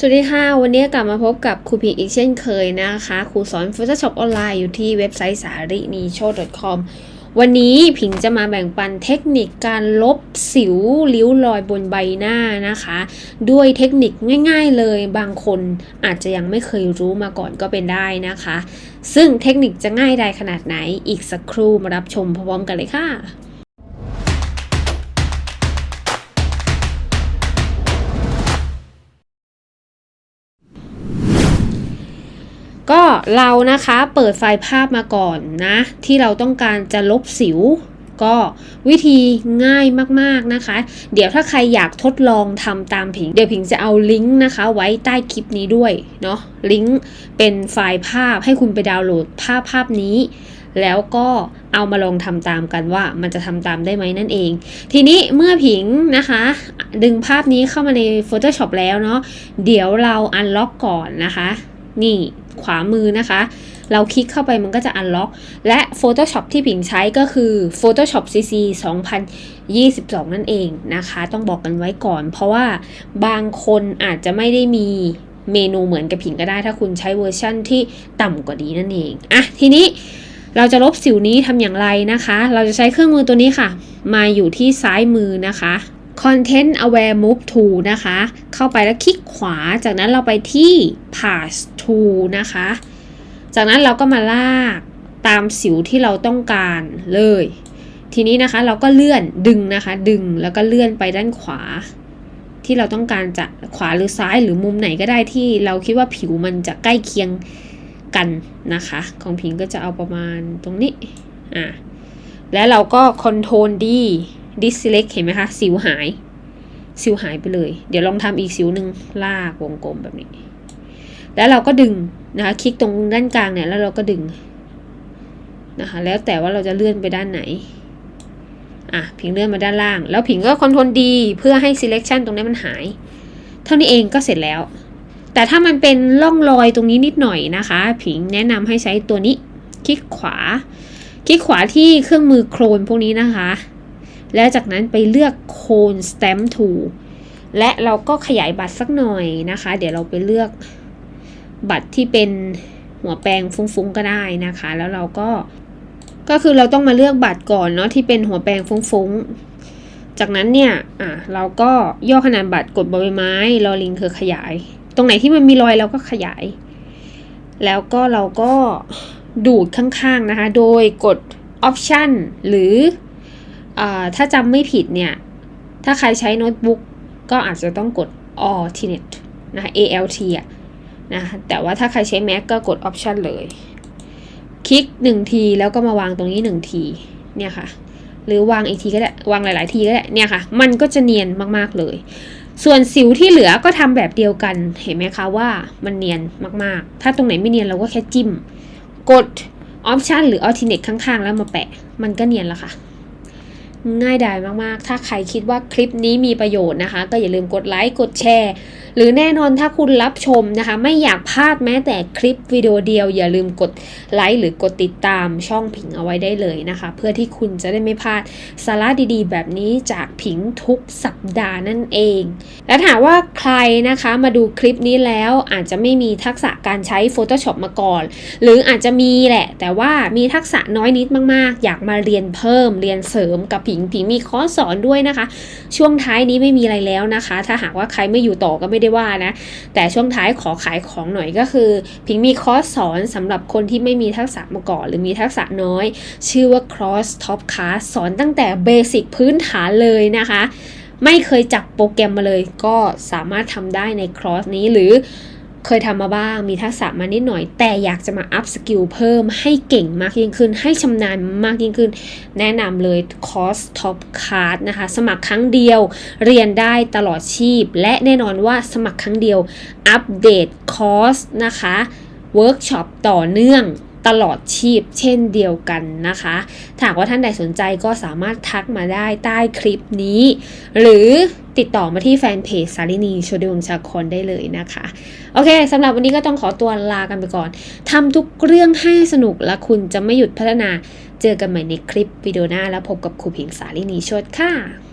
สวัสดีค่ะ วันนี้กลับมาพบกับครูพิงอีกเช่นเคยนะคะ ครูสอน Photoshop ออนไลน์อยู่ที่เว็บไซต์สารินีโช .com วันนี้ผิงจะมาแบ่งปันเทคนิคการลบสิวริ้วรอยบนใบหน้านะคะ ด้วยเทคนิคง่าย ๆเลยบางคนอาจจะยังไม่เคยรู้มาก่อนก็เป็นได้นะคะ ซึ่งเทคนิคจะง่ายได้ขนาดไหนอีกสักครู่มารับชมพร้อมกันเลยค่ะ ก็เรานะคะเปิดไฟล์ภาพมาก่อนนะ ที่เราต้องการจะลบสิว ก็วิธีง่ายมากๆนะคะ เดี๋ยวถ้าใครอยากทดลองทำตามผิง เดี๋ยวผิงจะเอาลิงก์นะคะ ไว้ใต้คลิปนี้ด้วยเนาะลิงก์เป็นไฟล์ภาพให้คุณไปดาวน์โหลดภาพภาพนี้แล้วก็เอามาลองทำตามกันว่ามันจะทำตามได้ไหมนั่นเอง ทีนี้เมื่อผิงนะคะ ดึงภาพนี้เข้ามาใน Photoshop แล้วเนาะเดี๋ยวเราอันล็อกก่อนนะคะ นี่ขวามือนะคะ เราคลิกเข้าไปมันก็จะ unlock และ Photoshop ที่ผิงใช้ก็คือ Photoshop CC 2022 นั่นเองนะคะ ต้องบอกกันไว้ก่อน เพราะว่าบางคนอาจจะไม่ได้มีเมนูเหมือนกับผิงก็ได้ ถ้าคุณใช้เวอร์ชั่นที่ต่ำกว่านี้นั่นเองอะทีนี้เราจะลบสิวนี้ทำอย่างไรนะคะ เราจะใช้เครื่องมือตัวนี้ค่ะ มาอยู่ที่ซ้ายมือนะคะ Content Aware Move Tool นะคะ เข้าไปแล้วคลิกขวา จากนั้นเราไปที่ Pass Tool นะคะ จากนั้นเราก็มาลากตามสิวที่เราต้องการเลย ทีนี้นะคะเราก็เลื่อนดึงนะคะ ดึงแล้วก็เลื่อนไปด้านขวา ที่เราต้องการจะขวาหรือซ้ายหรือมุมไหนก็ได้ที่เราคิดว่าผิวมันจะใกล้เคียงกันนะคะ ของผิงก็จะเอาประมาณตรงนี้ อะ แล้วเราก็ Ctrl D Deselect เห็นไหมคะ สิวหาย สิวหายไปเลย เดี๋ยวลองทำอีกสิวหนึ่งลากวงกลมแบบนี้ แล้วเราก็ดึงนะคะ คลิกตรงด้านกลางเนี่ย แล้วเราก็ดึงนะคะ แล้วแต่ว่าเราจะเลื่อนไปด้านไหน อะ ผิงเลื่อนมาด้านล่าง แล้วผิงก็คอนโทรลดีเพื่อให้ selection ตรงนี้มันหาย เท่านี้เองก็เสร็จแล้ว แต่ถ้ามันเป็นร่องรอยตรงนี้นิดหน่อยนะคะ ผิงแนะนำให้ใช้ตัวนี้ คลิกขวา คลิกขวาที่เครื่องมือโครนพวกนี้นะคะ แล้วจากนั้นไปเลือก Cone Stamp Tool และเราก็ขยายบัตรสักหน่อยนะคะ เดี๋ยวเราไปเลือกบัตรที่เป็นหัวแปรงฟุ้งๆก็ได้นะคะ แล้วเราก็ก็คือเราต้องมาเลือกบัตรก่อนเนาะที่เป็นหัวแปรงฟุ้งๆ จากนั้นเนี่ยอะเราก็ย่อขนาดบัตรกดบใบไม้รอลิงคือขยาย ตรงไหนที่มันมีรอยเราก็ขยาย แล้วก็เราก็ดูดข้างๆนะคะ โดยกด Option หรือ ถ้าจำไม่ผิดเนี่ย ถ้าใครใช้โน้ตบุ๊กก็อาจจะต้องกด Alternate นะคะ ALT อะนะคะแต่ว่าถ้าใครใช้ Mac ก็กด Option เลย คลิก 1 ทีแล้วก็มาวางตรงนี้ 1 ทีเนี่ยค่ะ หรือวางอีกทีก็ได้ วางหลาย ๆ ทีก็ได้ เนี่ยค่ะ มันก็จะเนียนมากๆเลย ส่วนสิวที่เหลือก็ทำแบบเดียวกัน เห็นไหมคะว่ามันเนียนมากๆ ถ้าตรงไหนไม่เนียนเราก็แค่จิ้ม กด Option หรือ Alternate ข้าง ๆ แล้วมาแปะ มันก็เนียนแล้วค่ะ ง่ายดายมากๆ ถ้าใครคิดว่าคลิปนี้มีประโยชน์นะคะ ก็อย่าลืมกดไลค์ กดแชร์ หรือแน่นอนถ้าคุณรับชมนะคะ ไม่อยากพลาดแม้แต่คลิปวิดีโอเดียว อย่าลืมกดไลค์หรือกดติดตามช่องผิงเอาไว้ได้เลยนะคะ เพื่อที่คุณจะได้ไม่พลาดสาระดีๆ แบบนี้จากผิงทุกสัปดาห์นั่นเอง และถามว่าใครนะคะมาดูคลิปนี้แล้วอาจจะไม่มีทักษะการใช้ Photoshop มาก่อน หรืออาจจะมีแหละ แต่ว่ามีทักษะน้อยนิดมากๆ อยากมาเรียนเพิ่มเรียนเสริมกับผิงผิงมีคอร์สสอนด้วยนะคะ ช่วงท้ายนี้ไม่มีอะไรแล้วนะคะ ถ้าหากว่าใครไม่อยู่ต่อก็ไม่ได้ว่านะ แต่ช่วงท้ายขอขายของหน่อยก็คือ ผิงมีคอร์สสอนสำหรับคนที่ไม่มีทักษะมาก่อน หรือมีทักษะน้อย ชื่อว่า Cross Top Class สอนตั้งแต่เบสิกพื้นฐานเลยนะคะ ไม่เคยจับโปรแกรมมาเลยก็สามารถทำได้ในคอร์สนี้หรือ เคยทำมาบ้างมีทักษะมานิดหน่อย แต่อยากจะมาอัพสกิลเพิ่มให้เก่งมากยิ่งขึ้น ให้ชำนาญมากยิ่งขึ้น แนะนำเลยคอร์สท็อปคาร์ดนะคะ สมัครครั้งเดียว เรียนได้ตลอดชีพ และแน่นอนว่าสมัครครั้งเดียว อัปเดตคอร์สนะคะเวิร์กช็อปต่อเนื่อง ตลอดชีพเช่นเดียวกันนะคะถาหากว่าท่านใดสนใจก็สามารถทักมาได้ใต้คลิปนี้ หรือติดต่อมาที่แฟนเพจสารินีโชดวงชาคอนได้เลยนะคะ โอเคสำหรับวันนี้ก็ต้องขอตัวลากันไปก่อนทำทุกเรื่องให้สนุกและคุณจะไม่หยุดพัฒนา เจอกันใหม่ในคลิปวิดีโอหน้าแล้วพบกับครูผิงสารินีโชดค่ะ